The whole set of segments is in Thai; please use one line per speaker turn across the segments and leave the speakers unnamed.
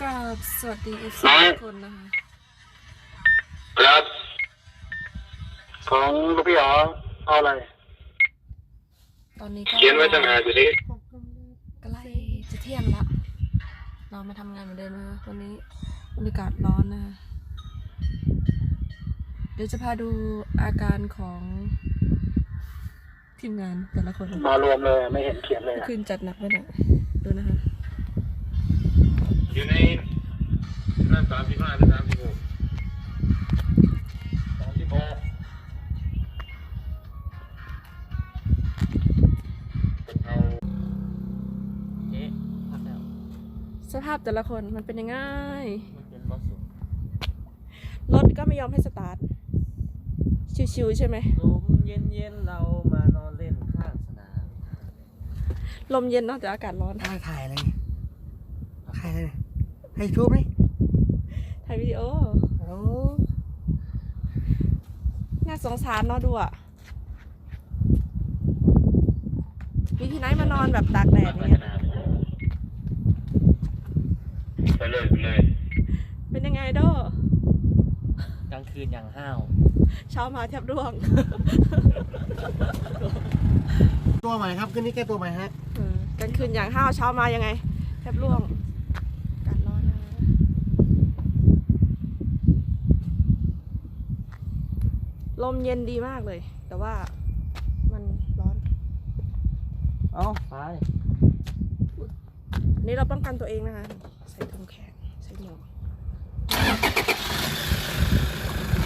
กราบสวัสดีเอฟ
น้
ซี
อง
ทุกคนนะคะ
ครับ ของลูกพี่อ๋อเอาอะไร
ตอนนี้ก็
เขียนไว้ตั้งนานอยู่นี่
ใกล้จะเที่ยงละเรามาทำงานเหมือนเดิมนะคะวันนี้บรรยากาศร้อนนะคะเดี๋ยวจะพาดูอาการของทีมงานแต่ละคน
มารวมเลยไม่เห็นเขียนเลย
เมื่อ
อะ
คืนจัดหนักไปหน่อยดูนะคะ
อยู่ในนั่นสามสิบห้าหรือสามสิบหกสามสิบหกเอา
เอ๊ะพักแล้ว
สภาพแต่ละคนมันเป็นยังไง
มันเป็นรถสูง
รถก็ไม่ยอมให้สตาร์ท ชิวๆใช่ไหม
ลมเย็นเย็นๆเรามานอนเล่นข้างสนาม
ลมเย็นเนอกจากอากาศร้อน
ถ่ายถ่ายอะไรถ่ายอะไร ให้ทูบไหม
ถ่ายวิดีโอ
โอ้
น่าสงสารเนาะดูอะมีที่ไหนมานอนแบบตากแดดอย่างเงี้ย
ไปเลยไปเลย
เป็นยังไงโด
กลางคืนอย่างห้าว
เช้ามาแทบร่วง
ตัวใหม่ครับขึ้นนี่แก้ตัวใหม่ฮะ
เออกลางคืนอย่างห้าวเช้ามายังไง แทบร่วงอากาศร้อนนะ ลมเย็นดีมากเลย แต่ว่ามันร้อน
เอ้าฟ้าดิ
อันนี่เราป้องกันตัวเองนะคะ ใส่ถุงแขนใส่หมวก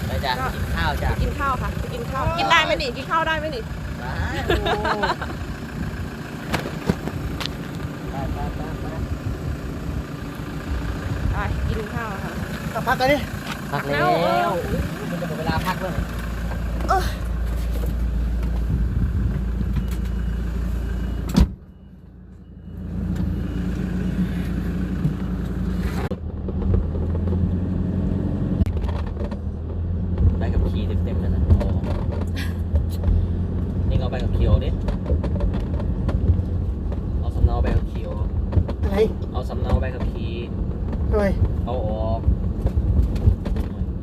ไปจ้ะ
ก็
กินข้าวจ้ะ
กินข้าวค่ะจะกินข้าว กินได้ไหมนี่ กินข้าวได้ไหมนี่
ได้ไปไปไปไป
ไปกินข้าวค่ะ
กลับพักกันดิ
พักแล้ว
เร็ว
มันจะหมดเวลาพักแล้วนี่ใบกับขี่เต็มๆเลยนะโอ้นี่ก็เอาใบกับขี่ออกดิเอาสำเนาใบกับขี่ออก
อะไร
เอาสำเนาใบกับขี่
ทำไม
เอาออก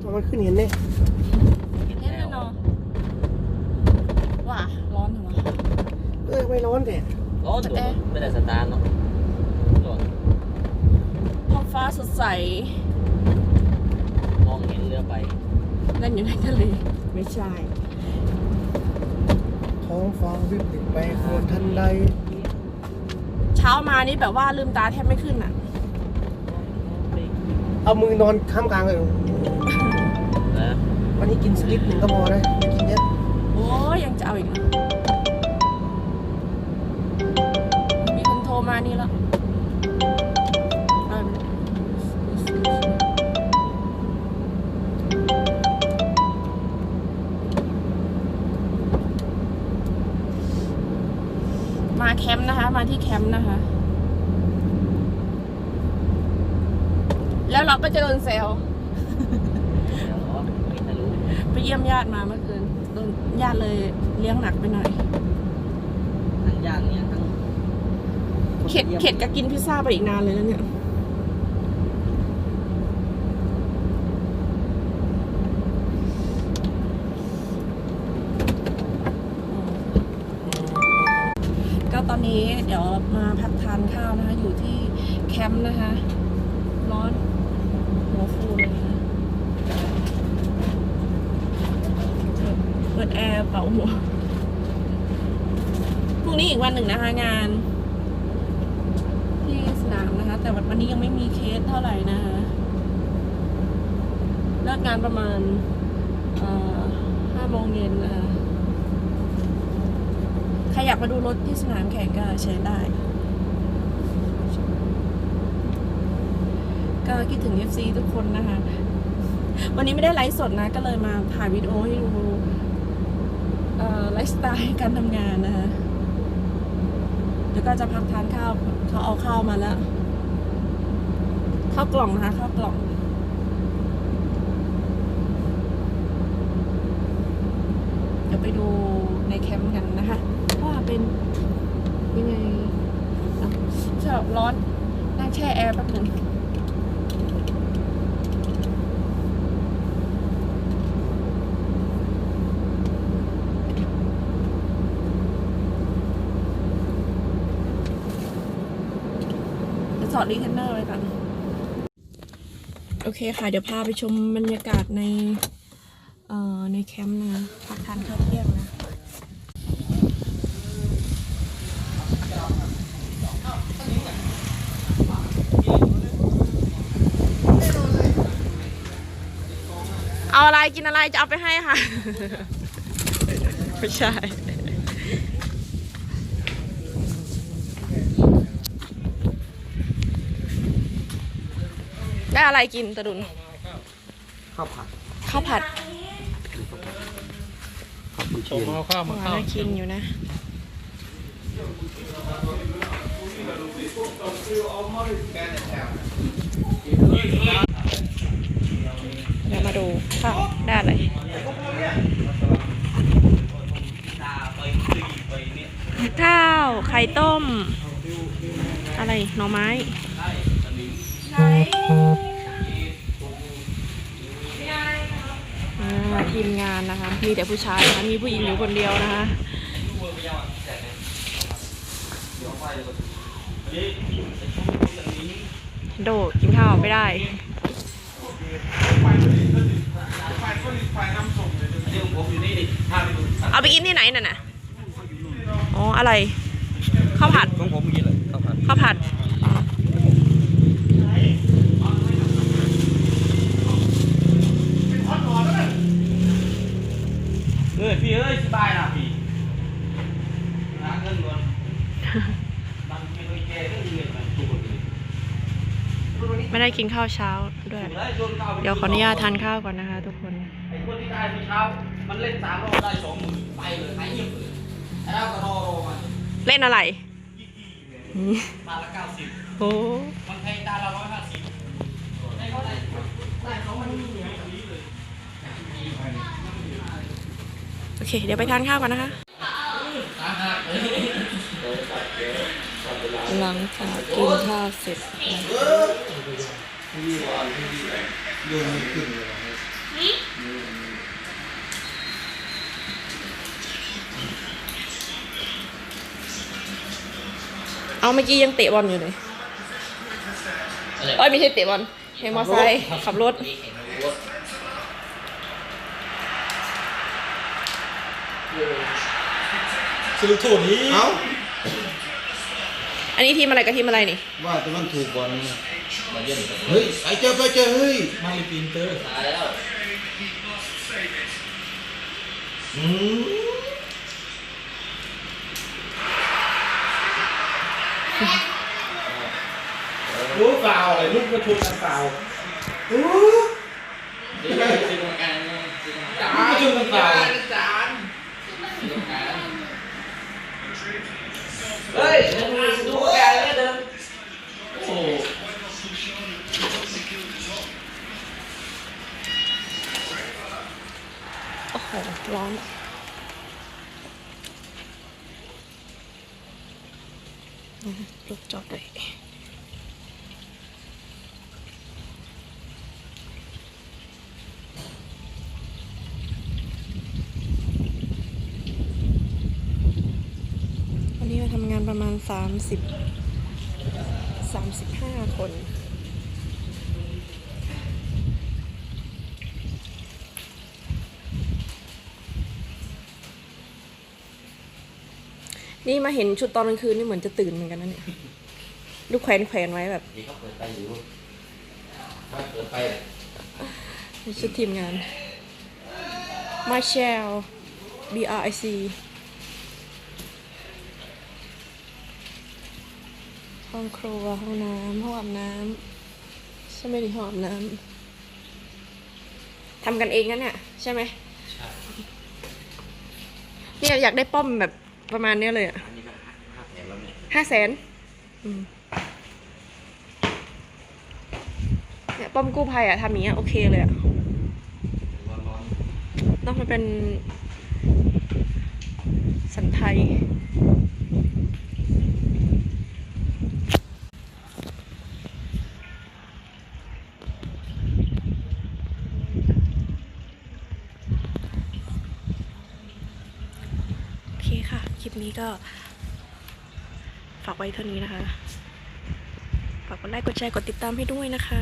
ทำไมขึ้นเห็นเนี่ย
เห็น
เห็น
แล้
แล้ว วเนาะ ว่าร้อนเหรอวะ
เออไม่ร้อนแต่
ร้อนตัวไม่ได้สตาร์ทเนาะร้อน
ท้องฟ้าสดใส
มองเห็นเรือไป
นั่นอยู่ในทะเล ไม่ใช่
ท้องฟ้าวิบติดไป โคตรทันใด
เช้ามานี่แบบว่าลืมตาแทบไม่ขึ้นอะ
เอามือนอนข้ามกลางเลย
นะ
วันนี้กินสลิปหนึ่งก็พอนะไม่กินเยอะ
โอ้ยยังจะเอาอีกเหรอมีคนโทรมานี่แล้ว ที่แคมป์นะคะ แล้วเราก็จะโดนเซล
เดี๋ยวไม่ทะลุ
ไปเยี่ยมญาติมาเมื่อคืนโดนญาติเลยเลี้ยงหนักไปหน่อย
ทั้งย่างเนี่ยทั้ง
เข็ดเข็ดก็กินพิซซ่าไปอีกนานเลยแล้วเนี่ย ก็ตอ นี้เดี๋ยวมาพักทานข้าวนะคะ อยู่ที่แคมป์นะคะ ร้อนหัวฟูเลยนะคะเปิดแอร์เป่าหัวพรุ่งนี้อีกวันหนึ่งนะคะงาน ที่สนามนะคะ แต่วันนี้ยังไม่มีเคสเท่าไหร่นะคะเลิกงานประมาณห้าโมงเย็นนะคะ ครอยากมาดูรถที่สนามแข่งก็เชิญได้ ก็คิดถึง FC ทุกคนนะคะ วันนี้ไม่ได้ไลฟ์สดนะ ก็เลยมาถ่ายวิดีโอให้ดูไลฟ์สไตล์การทำงานนะคะเดี๋ยวก็จะพักทานข้าวเขาเอาข้าวมาแล้วข้าวกล่องนะคะข้าวกล่องเดี๋ยวไปดูในแคมป์กันนะคะ เป็นยังไงสำหรับร้อนนั่งแช่แอร์แป๊บนึงสอดรีเทนเนอร์เลยกันโอเคค่ะ เดี๋ยวพาไปชมบรรยากาศใน เอ่อ ในแคมป์นะพักทานข้าวเที่ยงนะ เอาอะไรกินอะไรจะเอาไปให้ค่ะ ไม่ใช่ ได้อะไรกินตะดุน
ข้าวผัด
ข้าวผัด
ขอบคุณ
ผ
เชีย
ม
ร์
เอาข้าวมา
หวาน
เข้า
น่ากินอยู่นะเดี๋ยวมาดูข้าวได้อะไรข้าว ไข่ต้ม อะไร หน่อไม้ทีมงานนะคะ มีแต่ผู้ชายนะคะมีผู้หญิงอยู่คนเดียวนะคะโดกินข้าวไม่ได้ เอาไปกินที่ไหนน่ะน่ะอ๋ออะไรข้าวผัด
ของผมกินเลยข้าวผัด
ข้าวผัด
เอ้ยพี่เอ้ยสบายนะพี่หาเงินก่อนมันกินโดยแกก็เงินมันถูกเลย
ไม่ได้กินข้าวเช้าด้วย เดี๋ยวขออนุญาตทานข้าวก่อนนะคะทุกคน
ไอ้คนที่ได้เมื่อเช้า มันเล่นสามรอบได้สองหมื่นไปเลยหายเงียบเลยไอ้เราก็รอรอมา
เล่นอะไรอืม
ตาละเก้าสิบ
โอ้
มันแพงตาละร้อยห้าสิบได้เขาได้ได้เขามันเหนียวกว่านี้เลย
โอเค เดี๋ยวไปทานข้าวกันนะคะ
ตาหักเลย
หลังจากกินข้าวเสร็จ เอาเมื่อกี้ยังเตะบอลอยู่เลยเอ้ยไม่ใช่เตะบอลเฮมอไซค์ขับรถ
สรุปโทษนี้
เอ้า
อันนี้ทีมอะไรกับทีมอะไรนี่
ว่าแต่มันถูกบอลนี่เฮ้ยไปเจอไปเจอเฮ้ย
มาลิปินเตอร์
ตายแล้ว
อืม
รู้เปล่าอะไรลูกก็ชวนกันเปล่า
โอ้
เดี๋ยวไปซื้อของกันซื้อของกัน
ลูกก็ชวนกันเปล่า
ซื้อของกันเฮ้ยดูของกันแล้วเดินโอ้
โอ้โห ร้อนอืมรถจอดเลยวันนี้มาทำงาน ประมาณสามสิบสามสิบห้าคน นี่มาเห็นชุดตอนกลางคืนนี่เหมือนจะตื่นเหมือนกันนะเนี่ยลูกแขวนแขวนไว้แบบ
นี่เขาเปิดไปอยู่ถ้าเปิดไป
ชุดทีมงานมาเชล B R I C ห้องครัว ห้องน้ำห้องอาบน้ำใช่ไหมดิห้องอาบน้ำทำกันเองนะเนี่ยใช่ไหมเนี่ยอยากได้ป้อมแบบประมาณเนี้ยเลยอะ
อันนี้ก็ห้าแสนแล้วเนี่ย
ห้าแสนเนี่ยป้อมกู้ภัยอะทำอย่างเงี้ยโอเคเลยอะ
ร้อนร้อน
ต้องมันเป็นสันไทย โอเคค่ะ คลิป นี้ก็ ฝากไว้เท่านี้นะคะ ฝากกดไลค์กดแชร์กดติดตามให้ด้วยนะคะ